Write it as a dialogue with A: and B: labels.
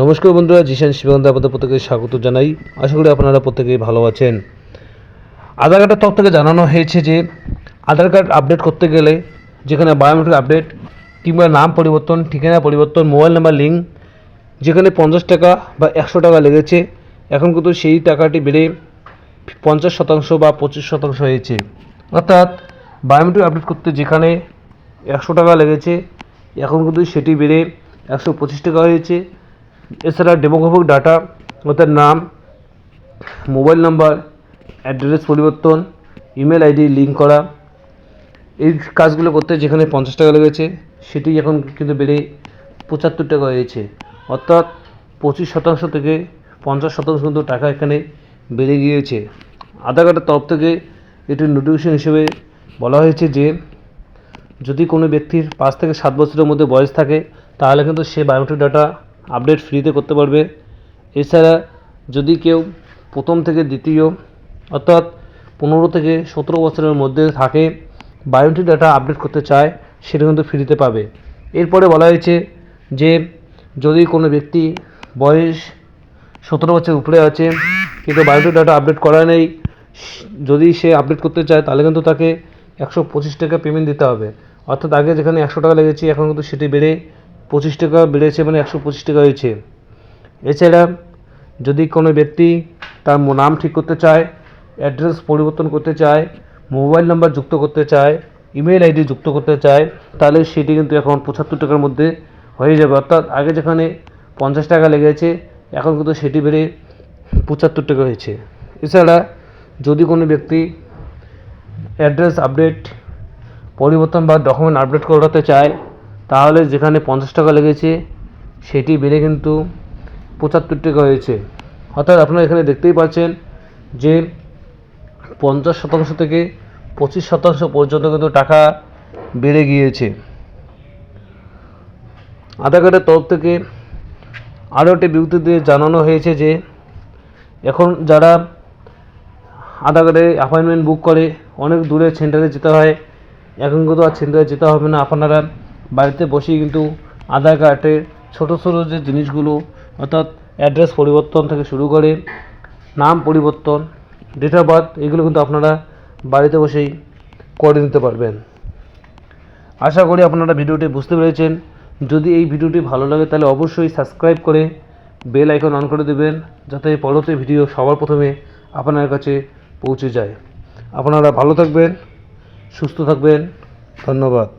A: নমস্কার বন্ধুরা, জিশান শিবানন্দ আপনাদের প্রত্যেকে স্বাগত জানাই। আশা করি আপনারা প্রত্যেকেই ভালো আছেন। আধার কার্ডের তরফ থেকে জানানো হয়েছে যে, আধার কার্ড আপডেট করতে গেলে যেখানে বায়োমেট্রিক আপডেট কিংবা নাম পরিবর্তন, ঠিকানা পরিবর্তন মোবাইল নাম্বার লিঙ্ক যেখানে পঞ্চাশ টাকা বা একশো টাকা লেগেছে, এখন কিন্তু সেই টাকাটি বেড়ে পঞ্চাশ শতাংশ বা পঁচিশ শতাংশ হয়েছে। অর্থাৎ বায়োমেট্রিক আপডেট করতে যেখানে একশো টাকা লেগেছে, এখন কিন্তু সেটি বেড়ে একশো পঁচিশ টাকা হয়েছে। এছাড়া ডেমোগ্রাফিক ডাটা, অর্থাৎ নাম, মোবাইল নাম্বার, অ্যাড্রেস পরিবর্তন, ইমেল আইডি লিঙ্ক করা, এই কাজগুলো করতে যেখানে পঞ্চাশ টাকা লেগেছে, সেটি এখন কিন্তু বেড়ে পঁচাত্তর টাকা হয়েছে। অর্থাৎ পঁচিশ শতাংশ থেকে পঞ্চাশ শতাংশ কিন্তু টাকা এখানে বেড়ে গিয়েছে। আধার কার্ডের তরফ থেকে এটি নোটিফিকেশন হিসেবে বলা হয়েছে যে, যদি কোনো ব্যক্তির পাঁচ থেকে সাত বছরের মধ্যে বয়স থাকে, তাহলে কিন্তু সে বায়োমেট্রিক ডাটা আপডেট ফ্রিতে করতে পারবে। এছাড়া যদি কেউ প্রথম থেকে দ্বিতীয় অর্থাৎ পনেরো থেকে সতেরো বছরের মধ্যে থাকে বায়োমেট্রিক ডাটা আপডেট করতে চায়, সেটা কিন্তু ফ্রিতে পাবে। এরপরে বলা হয়েছে যে, যদি কোনো ব্যক্তি বয়স সতেরো বছর উপরে আছে, কিন্তু বায়োমেট্রিক ডাটা আপডেট করা নেই, যদি সে আপডেট করতে চায়, তাহলে কিন্তু তাকে একশো পঁচিশ টাকা পেমেন্ট দিতে হবে। অর্থাৎ আগে যেখানে একশো টাকা লেগেছে, এখন কিন্তু সেটি বেড়ে পঁচিশ টাকা বেড়েছে মানে একশো পঁচিশ টাকা হয়েছে। এছাড়া যদি কোনো ব্যক্তি তার নাম ঠিক করতে চায় অ্যাড্রেস পরিবর্তন করতে চায় মোবাইল নাম্বার যুক্ত করতে চায় ইমেল আইডি যুক্ত করতে চায়, তাহলে সেটি কিন্তু এখন পঁচাত্তর টাকার মধ্যে হয়ে যাবে। অর্থাৎ আগে যেখানে পঞ্চাশ টাকা লেগেছে, এখন কিন্তু সেটি বেড়ে পঁচাত্তর টাকা হয়েছে। এছাড়া যদি কোনো ব্যক্তি অ্যাড্রেস আপডেট পরিবর্তন বা ডকুমেন্ট আপডেট করাতে চায় তাহলে যেখানে পঞ্চাশ টাকা লেগেছে, সেটি বেড়ে কিন্তু পঁচাত্তর টাকা হয়েছে। অর্থাৎ আপনারা এখানে দেখতেই পাচ্ছেন যে পঞ্চাশ শতাংশ থেকে পঁচিশ শতাংশ পর্যন্ত কিন্তু টাকা বেড়ে গিয়েছে। আধার কার্ডের তরফ থেকে আরও একটি বিবৃতিতে জানানো হয়েছে যে, এখন যারা আধার কার্ডে অ্যাপয়েন্টমেন্ট বুক করে, অনেক দূরে সেন্টারে যেতে হয়। এখন কিন্তু আর সেন্টারে যেতে হবে না। আপনারা বাড়িতে বসেই কিন্তু আধার কার্ডের ছোটো ছোটো যে জিনিসগুলো, অর্থাৎ অ্যাড্রেস পরিবর্তন থেকে শুরু করে নাম পরিবর্তন ডেট অফ বার্থ এগুলো কিন্তু আপনারা বাড়িতে বসেই করে নিতে পারবেন। আশা করি আপনারা ভিডিওটি বুঝতে পেরেছেন। যদি এই ভিডিওটি ভালো লাগে তাহলে অবশ্যই সাবস্ক্রাইব করে বেল আইকন অন করে দেবেন, যাতে পরবর্তী ভিডিও সবার প্রথমে আপনার কাছে পৌঁছে যায়। আপনারা ভালো থাকবেন, সুস্থ থাকবেন। ধন্যবাদ।